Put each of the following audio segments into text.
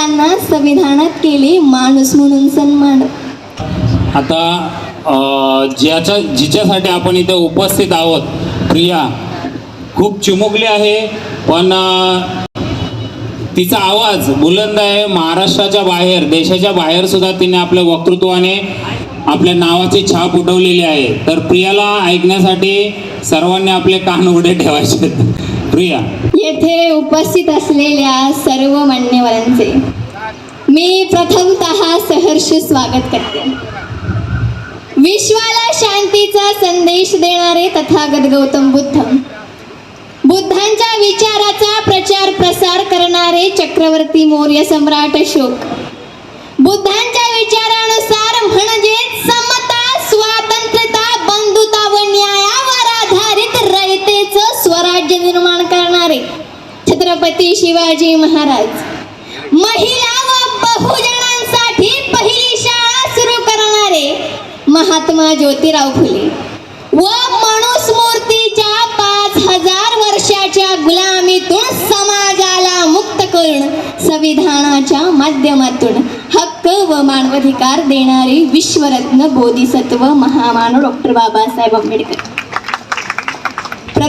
महिलांना संविधानात केले माणूस म्हणून सन्मान. आता ज्याच्या जिच्यासाठी आपण इथे उपस्थित आहोत प्रिया खूप चिमुकली आहे पण तिचा आवाज बुलंद आहे. महाराष्ट्राच्या बाहेर देशाच्या बाहेर सुद्धा तिने आपल्या वक्तृत्वाने आपल्या नावाची छाप उठवलेली आहे. तर प्रियाला ऐकण्यासाठी सर्वांनी आपले कान उघडे ठेवायचे प्रिया. येथे उपस्थित असलेल्या सर्व मान्यवरांचे मी प्रथमत सहर्ष स्वागत करते. विश्वाला शांतीचा संदेश देणारे तथागत गौतम बुद्ध. बुद्धांच्या विचाराचा प्रचार प्रसार करणारे चक्रवर्ती मौर्य सम्राट अशोक. बुद्धांच्या विचारानुसार म्हणजे समता स्वातंत्र्यता बंधुता व न्यायावर आधारित रयतेचं स्वराज्य निर्माण करणारे छत्रपती शिवाजी महाराज. महिला व बहुजनांसाठी पहिली शाळा सुरू करणारे महात्मा ज्योतिराव फुले व मनुस्मूर्तीच्या पाच हजार वर्षाच्या गुलामीतून समाजाला मुक्त करून संविधानाच्या माध्यमातून हक्क व मानवाधिकार देणारे विश्वरत्न बोधिसत्व महामानव डॉक्टर बाबासाहेब आंबेडकर.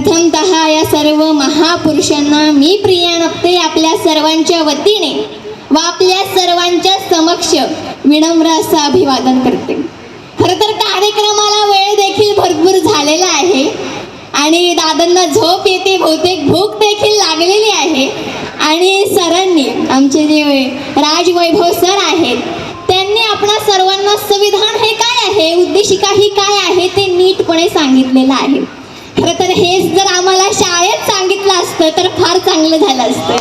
प्रथमतः या सर्व महापुरुषांना मी प्रिया नपते आपल्या सर्वांच्या वतीने व आपल्या सर्वांच्या समक्ष विनम्र असं अभिवादन करते. खरं तर कार्यक्रमाला वेळ देखील भरपूर झालेला आहे आणि दादांना झोप येते बहुतेक भूक देखील लागलेली आहे. आणि सरांनी आमचे जे राजवैभव सर आहेत त्यांनी आपणा सर्वांना संविधान हे काय आहे उद्देशिका ही काय आहे ते नीटपणे सांगितलेलं आहे. खरं तर हेच जर आम्हाला शाळेत सांगितलं असतं तर फार चांगलं झालं असतं.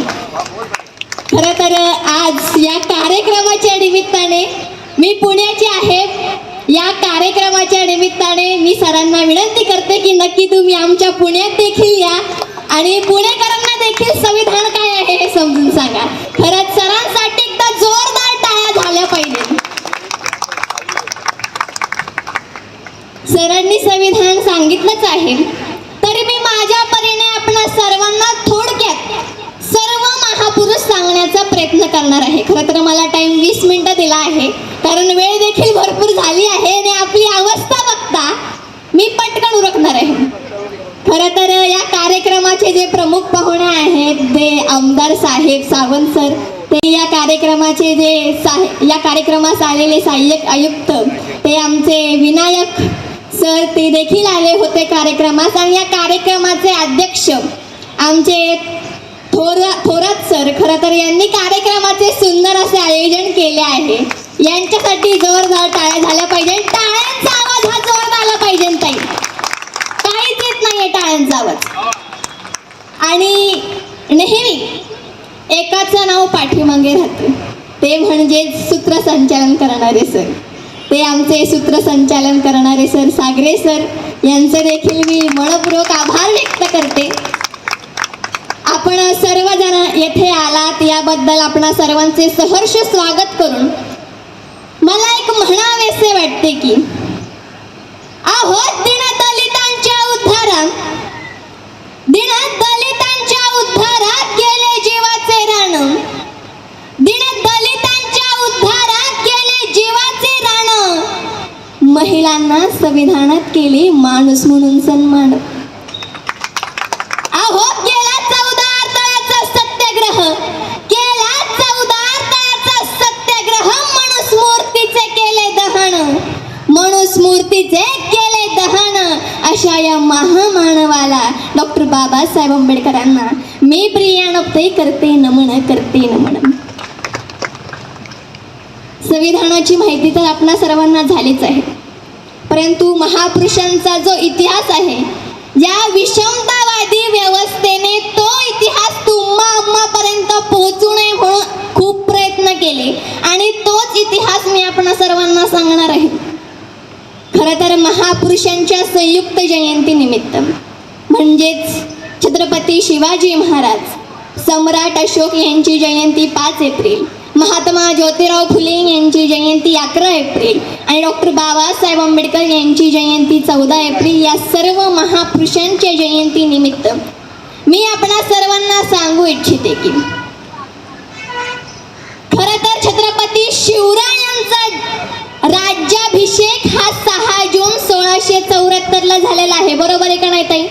खरं तर आज या कार्यक्रमाच्या निमित्ताने मी पुण्याची आहे. या कार्यक्रमाच्या निमित्ताने मी सरांना विनंती करते की नक्की तुम्ही आमच्या पुण्यात देखील या आणि पुणेकरांना देखील संविधान काय आहे हे समजून सांगा खरंच सरांसाठी एकदा जोरदार टाळ्या झाल्या पाहिजे सरांनी संविधान सांगितलंच आहे तरी मी माझ्या परीने आपणा सर्वांना थोडक्यात सर्व महापुरुष सांगण्याचा प्रयत्न मात्र तर मला टाइम वीस मिनटं दिला आहे. कारण वेळ देखील भरपूर झाली आहे आणि आपली अवस्था बघता मी पटकन उरकणार आहे. खरं तर या कार्यक्रमाचे जे प्रमुख पाहुणे आहेत ते आमदार साहेब सावंत सर ते या कार्यक्रमाचे जे साहे या कार्यक्रमास आलेले सहाय्यक आयुक्त ते आमचे विनायक सर ते देखील आले होते कार्यक्रमास आणि या कार्यक्रमाचे अध्यक्ष आमचे थोर थोरात सर खरं तर यांनी कार्यक्रमाचे सुंदर असे आयोजन केले आहे. यांच्यासाठी जोरदार टाळ्या झाल्या पाहिजे. टाळ्यांचा आवाज हा जोर आला पाहिजे ताई. काहीच येत नाहीये टाळ्यांचा आवाज. आणि नेहमी एकाचं नाव पाठीमागे राहते. ते म्हणजे सूत्रसंचालन करणारे सर. ते आमचे सूत्रसंचालन करणारे सर सागरे सर. यांचे देखील मी मनपूर्वक आभार व्यक्त करते. आपण सर्वजण येथे आलात याबद्दल आपण सर्वांचे सहर्ष स्वागत करून मला एक म्हणावेसे वाटते की आहो दिन दलितांच्या उद्धारात. दिन दलितांच्या उद्धारात गेले जीवाचे राण दिन दलितांच्या उद्धारात गेले जीवाचे राण महिलांना संविधानात केले माणूस म्हणून सन्मान. मनुस्मूर्तीचे केले दहन अशा या महामानवाला डॉक्टर बाबासाहेब आंबेडकरांना मी प्रिया नप्ते करते नमन करते नमन. संविधानाची माहिती तर आपणा सर्वांना झालीच आहे. परंतु महापुरुषांचा जो इतिहास आहे या विषमतावादी व्यवस्थेने तो इतिहास तुम्हा आम्हापर्यंत पोहोचू नये म्हणून खूप प्रयत्न केले. आणि तोच इतिहास मी आपण सर्वांना सांगणार आहे. खरं तर महापुरुषांच्या संयुक्त जयंती निमित्त. म्हणजेच छत्रपती शिवाजी महाराज सम्राट अशोक यांची जयंती पाच एप्रिल महात्मा ज्योतिराव फुले यांची जयंती अकरा एप्रिल आणि डॉक्टर बाबासाहेब आंबेडकर यांची जयंती चौदा एप्रिल या सर्व महापुरुषांच्या जयंती निमित्त. मी आपणा सर्वांना सांगू इच्छिते की खरं शिवरायांचा राज्याभिषेक हा सहा जून सोळाशे चौऱ्याहत्तर ला झालेला आहे. बरोबर आहे का नाही ताई?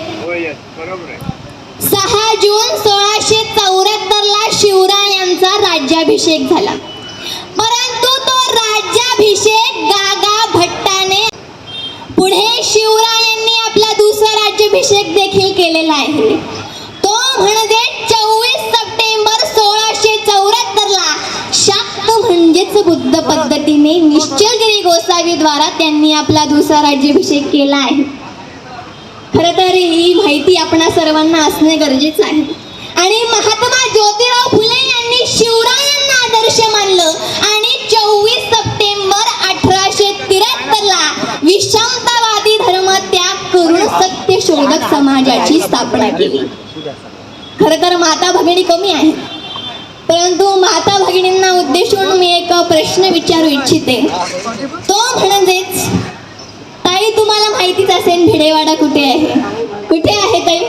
बरोबर आहे. सहा जून सोळाशे चौऱ्याहत्तर ला शिवरायांचा राज्याभिषेक झाला. परंतु तो राज्याभिषेक गागा भट्टाने पुढे शिवरायांनी आपला दुसरा राज्याभिषेक देखील केलेला आहे. तो म्हणजे चोवीस सप्टेंबर सोळाशे चौऱ्याहत्तर ला शाक्त म्हणजेच बुद्ध पद्धतीने निश्चलगिरी गोसावी द्वारा त्यांनी आपला दुसरा राज्याभिषेक केला आहे. खर तर ही माहिती आपणा सर्वांना असणे गरजेचं आहे. आणि महात्मा ज्योतिराव फुले यांनी शिवरायांना आदर्श मानलं आणि चोवीस सप्टेंबर अठराशे त्र्याहत्तर ला विषमतावादी धर्म त्याग करून सत्य शोधक समाजाची स्थापना केली. खरं तर माता भगिनी कमी आहेत. परंतु माता भगिनींना उद्देशून मी एक प्रश्न विचारू इच्छिते. तो म्हणजेच ताई तुम्हाला माहितीच असेल भिडेवाडा कुठे आहे? कुठे आहे ताई?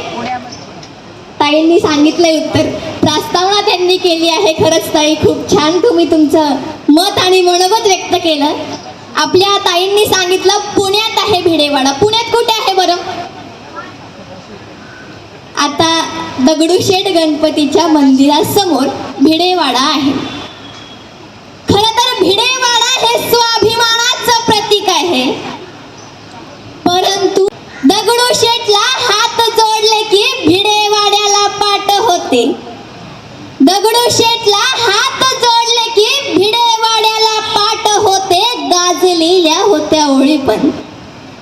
ताईंनी सांगितलंय उत्तर प्रस्तावना त्यांनी केली आहे खरंच ताई. खूप छान तुम्ही तुमचं मत आणि मनोगत व्यक्त केलं. आपल्या ताईंनी सांगितलं पुण्यात आहे भिडेवाडा. पुण्यात कुठे आहे बरं? आता दगडूशेठ गणपतीच्या मंदिरासमोर भिडेवाडा आहे. खरं तर भिडेवाडा हे स्वाभिमानाचं प्रतीक आहे. परंतु दगडूशेठला हात जोडले की भिडेवाड्याला पाठ होते. दगडूशेठला हात जोडले की भिडेवाड्याला पाठ होते गाजलेल्या होत्या ओळी पण.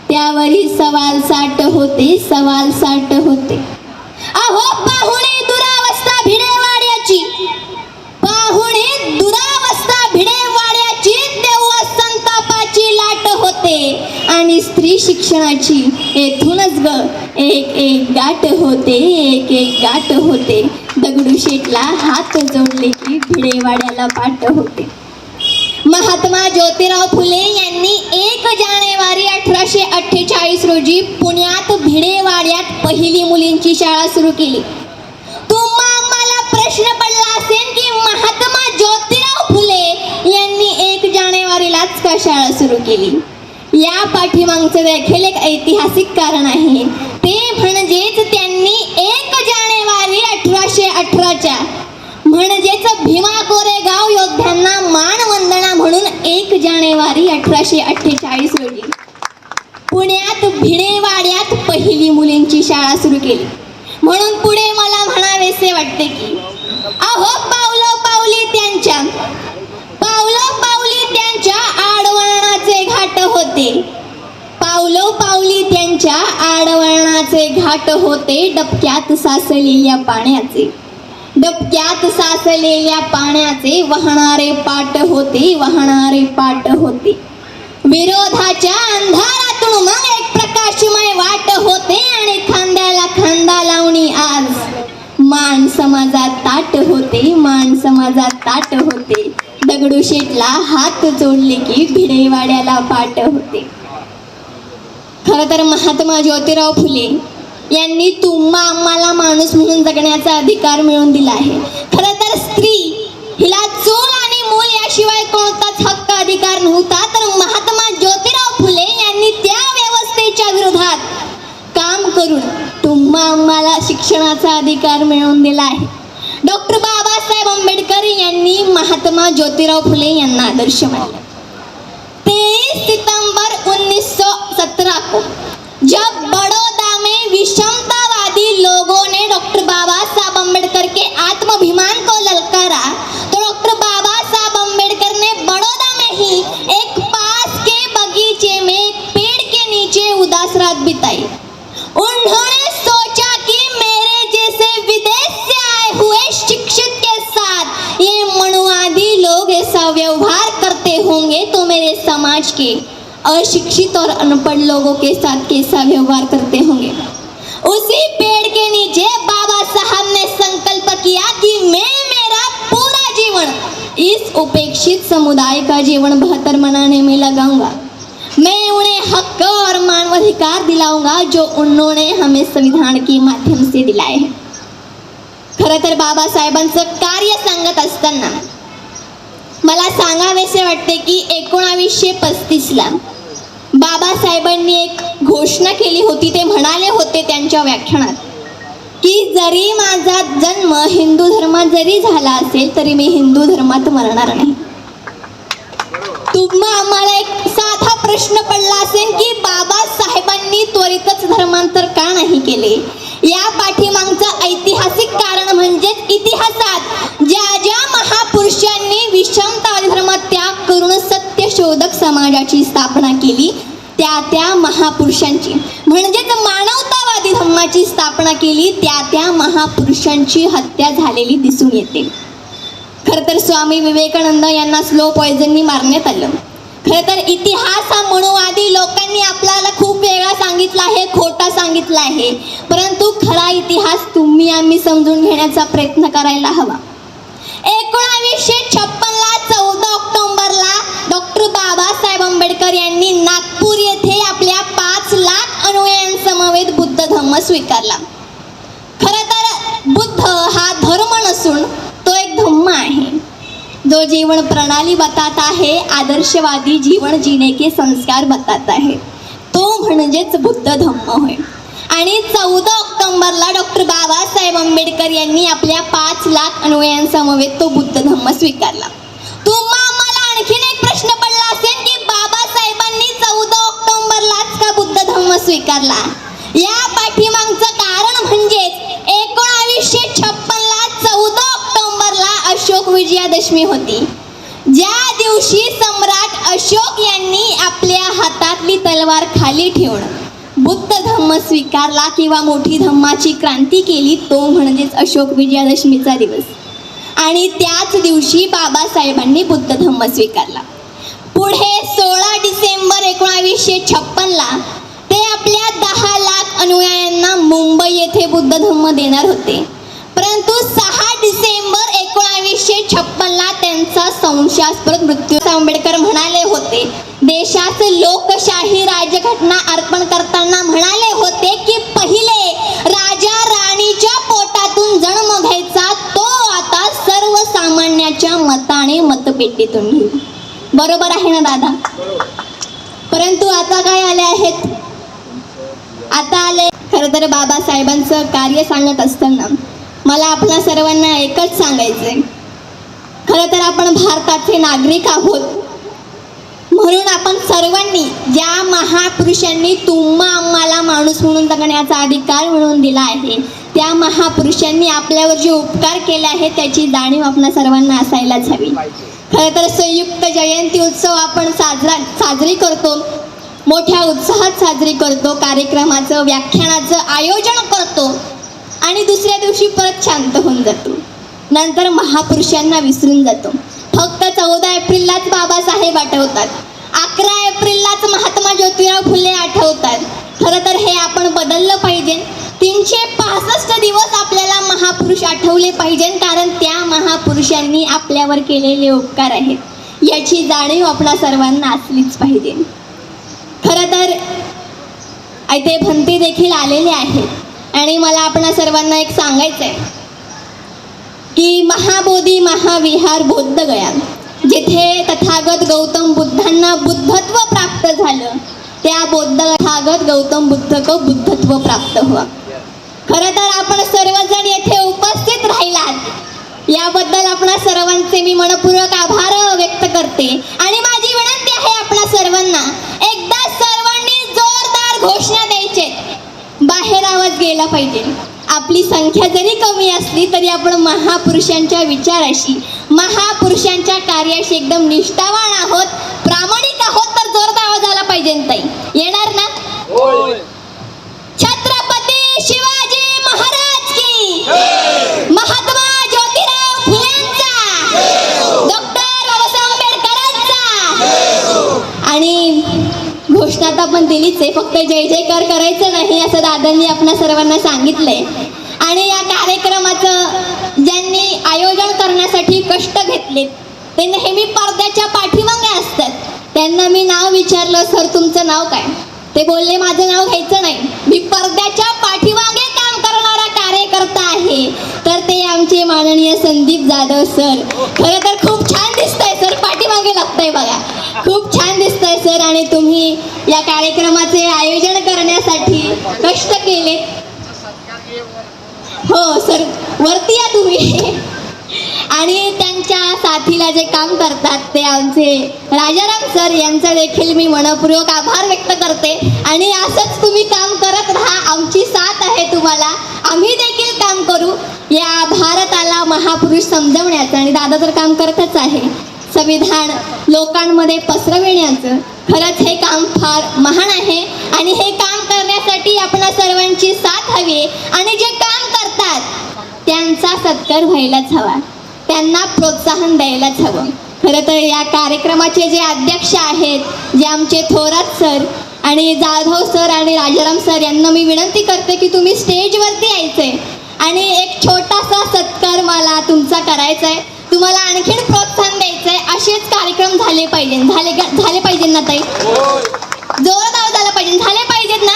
त्यावरही सवाल साठ होते सवाल साठ होते. अहो पाहुणे दुरावस्था भिडेवाड्याची. पाहुणे दुरावस्था भिडेवाड्याची तेव्हा संतापाची लाट होते. आणि स्त्री शिक्षणाची येथूनच ग एक एक गाठ होते एक एक गाठ होते. दगडूशेठला हात जोडले की भिडेवाड्याला पाठ होते. महात्मा ज्योतिराव फुले यांनी एक जानेवारी अठराशे अठ्ठेचाळीस रोजी पुण्यात भिडेवाड्यात पहिली मुलींची शाळा सुरू केली. तुम्हा मला प्रश्न पडला असेल की महात्मा ज्योतिराव फुले यांनी एक जानेवारीलाच का शाळा सुरू केली? या पाठीमागचं देखील एक ऐतिहासिक कारण आहे. ते म्हणजेच त्यांनी एक जानेवारी अठराशे अठराच्या म्हणजेच भीमा कोरेगाव योद्ध्यांना मानवंदना म्हणून एक जानेवारी अठराशे अठ्ठेचाळीस रोजी पुण्यात भिडेवाड्यात पहिली मुलींची शाळा सुरू केली. म्हणून पुढे मला म्हणावेसे वाटते की अहो पावलो पावली त्यांच्या. पावलो पावली त्यांच्या आडवळणाचे घाट होते. पावलो पावली त्यांच्या आडवळणाचे घाट होते डबक्यात साचलेल्या पाण्याचे. डबक्यात साचलेल्या पाण्याचे वाहणारे पाट होते वाहणारे पाट होते. विरोधाच्या अंधारातून मग एक प्रकाशमय वाट होते आणि खांद्याला खांदा लावणी आज. मान समाजात ताट होते मान समाजात ताट होते. दगडूशेठला हात जोडले की भिडेवाड्याला पाट होते. खरं तर महात्मा ज्योतिराव फुले यांनी तुम्हा आम्हाला माणूस म्हणून जगण्याचा अधिकार मिळवून दिला आहे. खरं तर स्त्री हिला चूल आणि मूल याशिवाय कोणताच हक्क अधिकार नव्हता. तर महात्मा ज्योतिराव फुले यांनी त्या व्यवस्थेच्या विरोधात काम करून तुम्हा आम्हाला शिक्षणाचा अधिकार मिळवून दिला आहे. डॉक्टर बाबासाहेब आंबेडकर यांनी महात्मा ज्योतिराव फुले यांना आदर्श मानले. तेईस सितंबर उन्नीस सौ सत्रह को जब आत्माभिमान को ललकारा तो डॉक्टर बाबा साहब अंबेडकर ने बड़ौदा में ही एक पास के बगीचे में पेड़ के नीचे उदास रात बिताई। उन्होंने सोचा कि मेरे जैसे विदेश से आए हुए शिक्षित के साथ ये मनुवादी लोग ऐसा व्यवहार करते होंगे तो मेरे समाज के अशिक्षित और अनपढ़ लोगों के साथ कैसा व्यवहार करते होंगे? उसी पेड़ के नीचे किया कि मैं मेरा पूरा जीवन. इस उपेक्षित समुदाय का जीवन बेहतर बनाने में लगाऊंगा. मैं उन्हें हक और मानवाधिकार दिलाऊंगा जो उन्होंने हमें संविधान के माध्यम से दिलाए हैं. खरं तर बाबासाहेबांचं कार्य सांगत असताना मला सांगावेसे वाटते की एकोणावीसशे पस्तीसला बाबासाहेबांनी एक घोषणा केली होती ते म्हणाले होते त्यांच्या व्याख्यानात. की जरी माझा जन्म हिंदू धर्मात जरी झाला असेल तरी मी हिंदू धर्मात मरणार नाही. तुम्हा आम्हाला एक साधा प्रश्न पडला असेल की बाबासाहेबांनी त्वरितच धर्मांतर का नाही केले? या पाठीमागचं ऐतिहासिक कारण म्हणजेच इतिहासात ज्या ज्या महापुरुषांनी विषमतावादी धर्मात त्याग करून सत्यशोधक समाजाची स्थापना केली त्या त्या महापुरुषांची. म्हणजेच मानवतावादी धर्माची स्थापना केली त्या त्या महापुरुषांची हत्या झालेली दिसून येते. खरं तर स्वामी विवेकानंद यांना स्लो पॉयझननी मारण्यात आलं. खरं तर इतिहास हा मनोवादी लोकांनी आपल्याला खूप वेगळा सांगितला आहे खोटा सांगितला आहे. परंतु खरा इतिहास तुम्ही आम्ही समजून घेण्याचा प्रयत्न करायला हवा. एकोणावीसशे छप्पनला चौदा ऑक्टोबरला डॉक्टर बाबासाहेब आंबेडकर यांनी नागपूर येथे आपल्या पाच लाख अनुयायांसमवेत बुद्ध धम्म स्वीकारला. खरं तर बुद्ध हा धर्म नसून तो एक धम्म आहे. जो जीवन प्रणाली बताता आहे आदर्शवादी जीवन जीने के संस्कार बताता आहे. तो म्हणजेच बुद्ध धम्म होय. आणि चौदा ऑक्टोंबरला डॉक्टर बाबासाहेब आंबेडकर यांनी आपल्या पाच लाख अनुयायांसमवेत तो बुद्ध धम्म स्वीकारला. ऑक्टोबरलाच का बुद्ध धम्म स्वीकारला? या पाठीमागचं कारण म्हणजेच एकोणावीसशे छप्पनला चौदा ऑक्टोबरला अशोक विजयादशमी होती. ज्या दिवशी सम्राट अशोक यांनी आपल्या हातातली तलवार खाली ठेवून बुद्ध धम्म स्वीकारला किंवा मोठी धम्माची क्रांती केली तो म्हणजेच अशोक विजयादशमीचा दिवस. आणि त्याच दिवशी बाबासाहेबांनी बुद्ध धम्म स्वीकारला. पुढे सोळा डिसेंबर एकोणावीसशे छप्पनला ते आपल्या दहा लाख अनुयायांना मुंबई येथे बुद्ध धम्म देणार होते. परंतु सहा डिसेंबर एकोणावीसशे छप्पनला त्यांचा संशयास्पद मृत्यू आंबेडकर म्हणाले होते. देशात लोकशाही राज्यघटना अर्पण करताना म्हणाले होते की पहिले राजा राणीच्या पोटातून जन्म घ्यायचा तो आता सर्वसामान्याच्या मताने मतपेटीतून घेऊ बरोबर आहे ना दादा? परंतु आता काय आले आहेत? आता आले खरं तर बाबासाहेबांचं कार्य सांगत असताना मला आपल्या सर्वांना एकच सांगायचंय. खरं तर आपण भारताचे नागरिक आहोत. म्हणून आपण सर्वांनी ज्या महापुरुषांनी तुम्हा आम्हाला माणूस म्हणून जगण्याचा अधिकार मिळवून दिला आहे त्या महापुरुषांनी आपल्यावर जे उपकार केले आहेत त्याची जाणीव आपल्या सर्वांना असायलाच हवी. खरं तर संयुक्त जयंती उत्सव आपण साजरा साजरी करतो. मोठ्या उत्साहात साजरी करतो कार्यक्रमाचं व्याख्यानाचं आयोजन करतो. आणि दुसऱ्या दिवशी परत शांत होऊन जातो. नंतर महापुरुषांना विसरून जातो. फक्त चौदा एप्रिललाच बाबासाहेब आठवतात. अकरा एप्रिललाच महात्मा ज्योतिराव फुले आठवतात. खरं तर हे आपण बदललं पाहिजे. तीनशे पासष्ट दिवस आपल्याला महापुरुष आठवले पाहिजे कारण त्या महापुरुषांनी आपल्यावर केलेले उपकार आहेत. याची जाणीव आपल्या सर्वांना असलीच पाहिजे. खरं तर इथे भंती देखील आलेले आहेत आणि मला आपणा सर्वांना एक सांगायचं आहे की महाबोधी महाविहार बौद्ध गया जिथे तथागत गौतम बुद्धांना बुद्धत्व प्राप्त झालं त्या बौद्ध तथागत गौतम बुद्ध को बुद्धत्व प्राप्त हुआ. खरं तर आपण सर्वजण येथे उपस्थित राहिलात. याबद्दल आपणा सर्वांचे मी मनपूर्वक आभार व्यक्त करते. आणि माझी विनंती आहे आपणा सर्वांना एकदा सर्वांनी जोरदार घोषणा द्यायचे बाहेर आवाज गेला पाहिजे. आपली संख्या जरी कमी असली तरी आपण महापुरुषांच्या विचाराशी महापुरुषांच्या कार्याशी एकदम निष्ठावान आहोत. प्रामाणिक आहोत तर जोरदार आवाज आला पाहिजे ताई येणार ना छत्रपती शिवाजी महाराज की महात्मा ज्योतिराव फुलेंचा डॉक्टर बाबासाहेब आंबेडकरांचा आणि घोषणा आपण दिलीच आहे. फक्त जय जयकार करायचं नाही असं दादांनी आपल्या सर्वांना सांगितलंय. आणि या कार्यक्रमाचं ज्यांनी आयोजन करण्यासाठी कष्ट घेतले ते नेहमी पडद्याच्या पाठीमागे असतात. त्यांना मी नाव विचारलं सर तुमचं नाव काय? ते बोलले माझं नाव घ्यायचं नाही. मी पडद्याच्या पाठीमागे काम करणारा कार्यकर्ता आहे. तर ते आमचे माननीय संदीप जाधव सर. खरं तर खूप छान दिसतंय मागे लागतंय बघा. खूप छान दिसतंय सर आणि तुम्ही या कार्यक्रमाचे आयोजन करण्यासाठी कष्ट केले. हो सर वरती या तुम्ही. आणि त्यांच्या साथीला जे काम करतात ते आमचे राजाराम सर यांचा देखील मी मनपूर्वक आभार व्यक्त करते. आणि असंच तुम्ही काम करत राहा आमची साथ आहे तुम्हाला. आम्ही देखील काम करू. या भारताला महापुरुष समजवण्याचं आणि दादा तर काम करतच आहे. संविधान लोकांमध्ये पसरविण्याचं. खरंच हे काम फार महान आहे आणि हे काम करण्यासाठी आपण सर्वांची साथ हवी आहे. आणि जे काम करतात त्यांचा सत्कार व्हायलाच हवा. त्यांना प्रोत्साहन द्यायलाच हवं. खरं तर या कार्यक्रमाचे जे अध्यक्ष आहेत जे आमचे थोरात सर आणि जाधव सर आणि राजाराम सर यांना मी विनंती करते की तुम्ही स्टेजवरती यायचंय आणि एक छोटासा सत्कार मला तुमचा करायचा आहे तुम्हाला आणखीन प्रोत्साहन द्यायचं आहे असेच कार्यक्रम झाले पाहिजे झाले झाले पाहिजे ना ताई? जोरदार झालं पाहिजे. झाले पाहिजेत ना?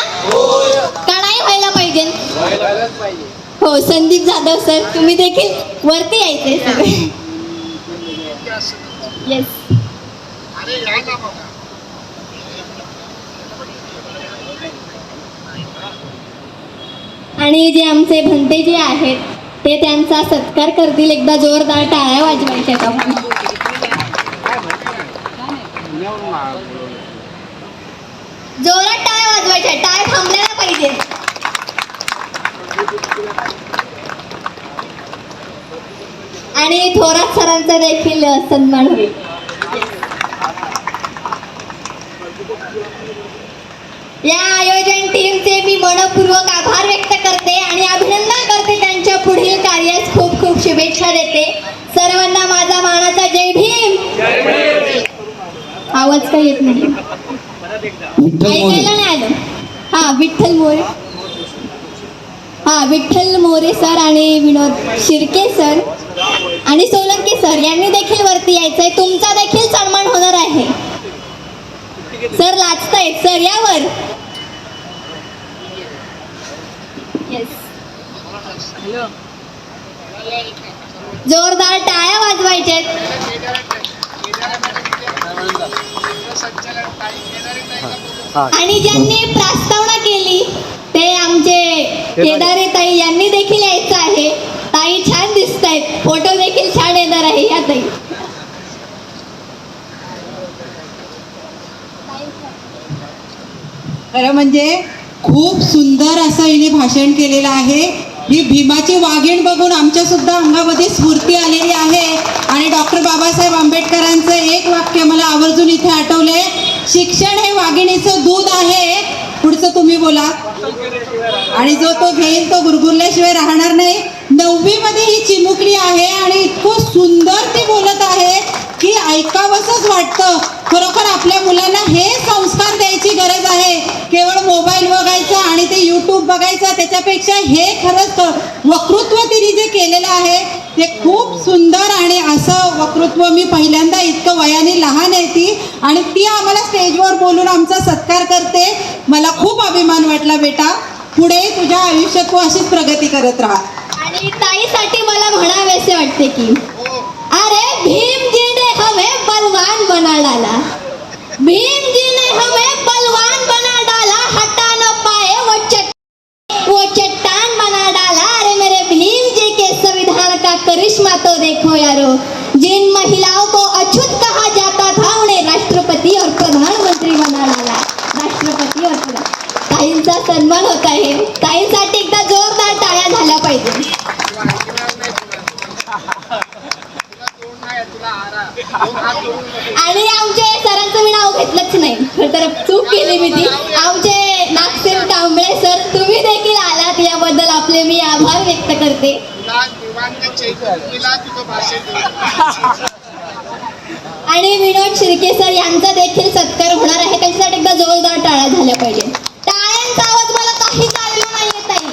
का नाही व्हायला पाहिजे? हो संदीप जाधव सर तुम्ही देखील वरती यायचे सर येस आणि जे आमचे भंते जे आहेत ते त्यांचा सत्कार करतील. एकदा जोरदार टाळ्या वाजवायच्या का जोरात टाळ्या वाजवायच्या. टाळ थांबल्याला पाहिजे. आणि थोरात सरांचा देखील सन्मान होईल. या आयोजन टीमचे मी मनपूर्वक आभार व्यक्त करते आणि अभिनंदन करते त्यांच्या पुढील कार्यास खूप खूप शुभेच्छा देते. सर्वांना माझा मानाचा जय भीम. आवाज काही येत नाही. विठ्ठल मोरे. ऐकायला नाही आलं. हा विठ्ठल मोरे. हा विठ्ठल मोरे सर आणि विनोद शिर्के सर आणि सोलंकी सर यांनी देखील वरती यायचंय. तुमचा देखील सन्मान होणार आहे. सर लाचतायत सर यावर. येस जोरदार टाळ्या वाजवायच्या आणि ज्यांनी प्रस्तावना केली ते आमचे केदारे ताई. यांनी देखील यायचं आहे. ताई छान दिसत आहेत फोटो देखील छान येणार आहे या ताई. खरं म्हणजे खूप सुंदर असं हिने भाषण केलेलं आहे. ही भीमाची वाघीण बघून आमच्या सुद्धा अंगामध्ये स्फूर्ती आलेली आहे. आणि डॉक्टर बाबासाहेब आंबेडकरांचं एक वाक्य मला आवर्जून इथे आठवले शिक्षण हे वाघिणीचं दूध आहे. पुढचं तुम्ही बोला. आणि जो तो घेईल तो गुरगुरल्याशिवाय राहणार नाही. नववी मध्ये ही चिमुकली आहे आणि इतकं सुंदर ती बोलत आहे की ऐकावंसंच वाटतं खरोखर आपल्या मुलांना हे संस्कार द्यायची गरज आहे केवळ मोबाईल बघायचा आणि ते यूट्यूब बघायचा त्याच्यापेक्षा हे खरंच वक्तृत्व तिने जे केलेलं आहे ते खूप सुंदर आणि असं वक्तृत्व मी पहिल्यांदा इतकं वयाने लहान आहे ती. आणि ती आम्हाला स्टेजवर बोलून आमचा सत्कार करते. मला खूप अभिमान वाटला बेटा. पुढे तुझ्या आयुष्यात तू अशीच प्रगती करत राहा. आणि ताईसाठी मला म्हणावेसे वाटते की अरे भीमजी ने हमें बलवान बना डाला भीम ने हमें बलवान करिश्मा तो देखो यारो। जिन महिलाओं को अछूत कहा जाता था उन्हें राष्ट्रपति और प्रधानमंत्री बना डाला राष्ट्रपति और ताईंचा सन्मान होत आहे ताईंसाठी एकदा जोरदार टाळ्या झाल्या पाहिजे। आणि आमचे सरांचं मी नाव घेतलंच नाही. तर चूक केली मी ती. आमचे नागसेन कांबळे सर तुम्ही देखील आलात याबद्दल आपले मी आभार व्यक्त करते. आणि विनोद शिर्के सर यांचा देखील सत्कार होणार आहे. त्याच्यासाठी एकदा जोरदार टाळ्या झाल्या पाहिजे टाळ्यांचा आवाज मला काहीच आलेला नाही येत आहे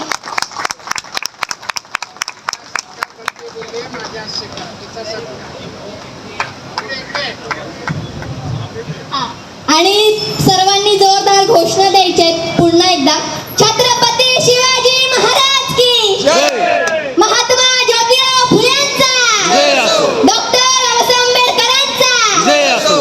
ते बोलले माझ्या शिका तिचा सत्कार इकडे इकडे हा. आणि सर्वांनी जोरदार घोषणा द्यायच्या आहेत पुन्हा एकदा छत्रपती शिवाजी महाराज की महात्मा ज्योतिराव फुलेंचा डॉक्टर बाबासाहेब आंबेडकरांचा सत्कार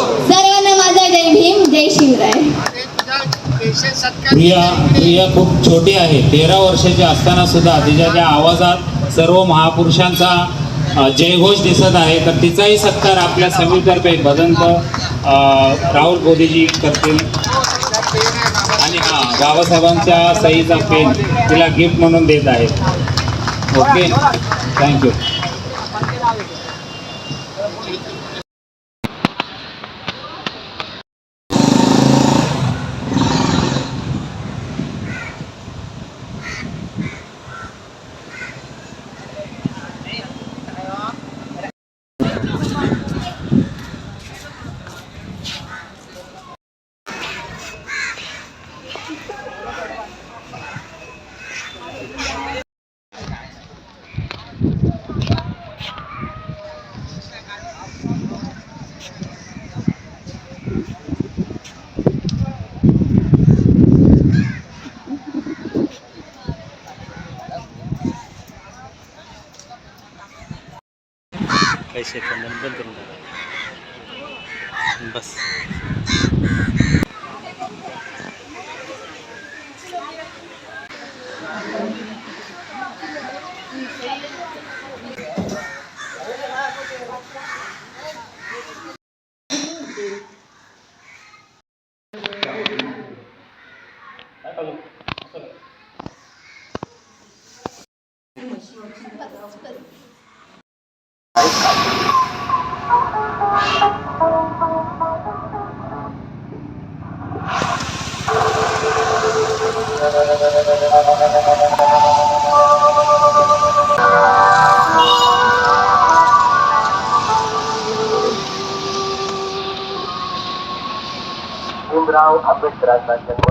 प्रिया प्रिया खूप छोटी आहे. तेरा वर्षाची असताना सुद्धा तिच्या त्या आवाजात सर्व महापुरुषांचा जयघोष दिसत आहे तर तिचाही सत्कार आपल्या समीतर्फे भदंत राहुल गोदीजी करतील. आणि हा बाबासाहेबांच्या सईचा पेन तिला गिफ्ट म्हणून देत आहेत. ओके थँक्यू भीमराव आंबेडकरांचा जन्म